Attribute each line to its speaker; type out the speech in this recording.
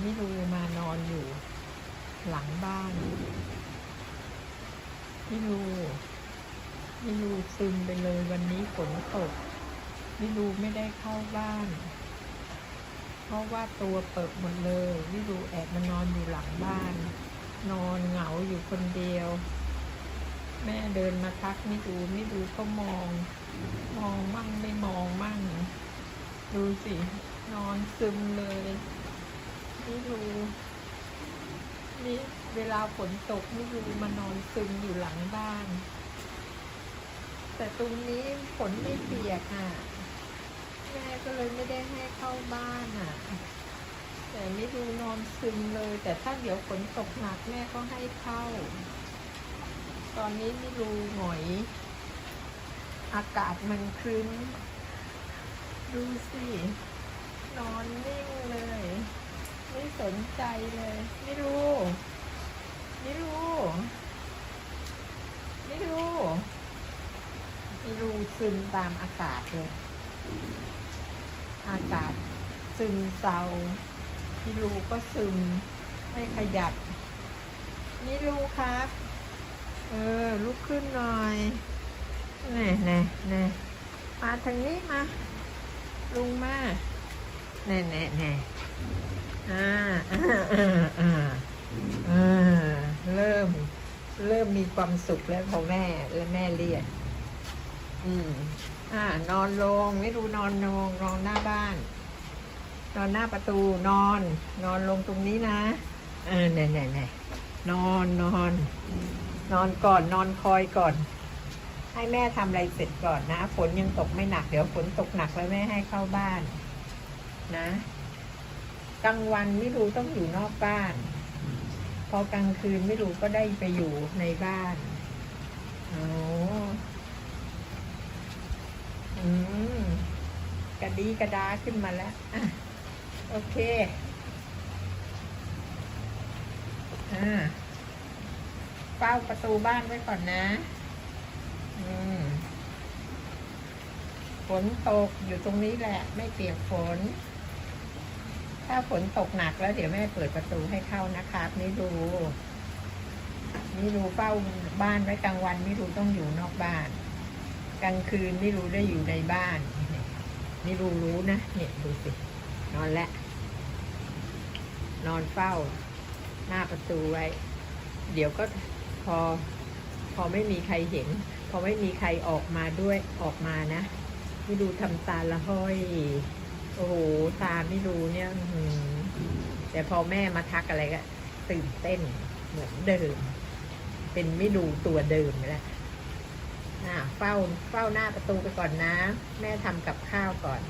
Speaker 1: ไม่รู้มานอนอยู่ หลังบ้านไม่รู้ไม่รู้ซึมไปเลยวันนี้ฝนตกไม่รู้ไม่ได้เข้าบ้าน เพราะว่าตัวเปิดหมดเลยไม่รู้แอบมานอนอยู่หลังบ้าน นอนเหงาอยู่คนเดียว แม่เดินมาทักไม่ดูไม่ดูก็มอง มองมั่งไม่มองมั่งดูสินอนซึมเลย ไม่รู้นี่เวลาฝนตกไม่รู้มานอนซึมอยู่หลังบ้าน แต่ตรงนี้ฝนไม่เปียกอะแม่ก็เลยไม่ได้ให้เข้าบ้านอะ แต่ไม่ดูนอนซึมเลย แต่ถ้าเดี๋ยวฝนตกหนักแม่ก็ให้เข้า ตอนนี้ไม่รู้หงอย อากาศมันครึ้มดูสิ นอนนิ่งเลย นใจเลย ไม่รู้ ไม่รู้ ไม่รู้ ไม่รู้ซึมตามอากาศเลย อากาศซึมเศร้าพี่รู้ก็ซึม ไม่ขยับนี่รู้ครับ เออ ลุกขึ้นหน่อยแน่แน่แน่มาทางนี้มา ลุงมาแน่แน่แน่อ่า อ่าอ่าอ่าอ่าเริ่ม เริ่มมีความสุขแล้วพอแม่แล้วแม่เรียกอืม อ่า นอนลงไม่รู้นอนลงนอนหน้าบ้าน นอนหน้าประตูนอน นอนลงตรงนี้นะเออเนี่ยเนี่ยเนี่ยนอนนอน นอนก่อนนอนคอยก่อน ให้แม่ทำอะไรเสร็จก่อนนะฝนยังตกไม่หนัก เดี๋ยวฝนตกหนักแล้วแม่ให้เข้าบ้าน นะ กลางวันไม่รู้ต้องอยู่นอกบ้าน พอกลางคืนไม่รู้ก็ได้ไปอยู่ในบ้านโอ้อืมกระดีกระดาขึ้นมาแล้วอะโอเคอ่าเฝ้าประตูบ้านไว้ก่อนนะ อืมฝนตกอยู่ตรงนี้แหละ ไม่เปียกฝน ถ้าฝนตกหนักแล้วเดี๋ยวแม่เปิดประตูให้เข้านะครับนี่ดูนี่ดูเฝ้าบ้านไว้กลางวันนี่ดูต้องอยู่นอกบ้าน กลางคืนนี่รู้ได้อยู่ในบ้าน นี่รู้รู้นะเนี่ยดูสิ นอนแล้วนอนเฝ้า หน้าประตูไว้ เดี๋ยวก็พอ พอไม่มีใครเห็น พอไม่มีใครออกมาด้วยออกมานะไม่ดูทำตาละห้อย โอ้โห ตาไม่ดูเนี่ยแต่พอแม่มาทักอะไรก็ตื่นเต้นเหมือนเดิม เป็นไม่ดูตัวเดิมแล้วอะเฝ้าเฝ้าหน้าประตูไปก่อนนะ แม่ทำกับข้าวก่อน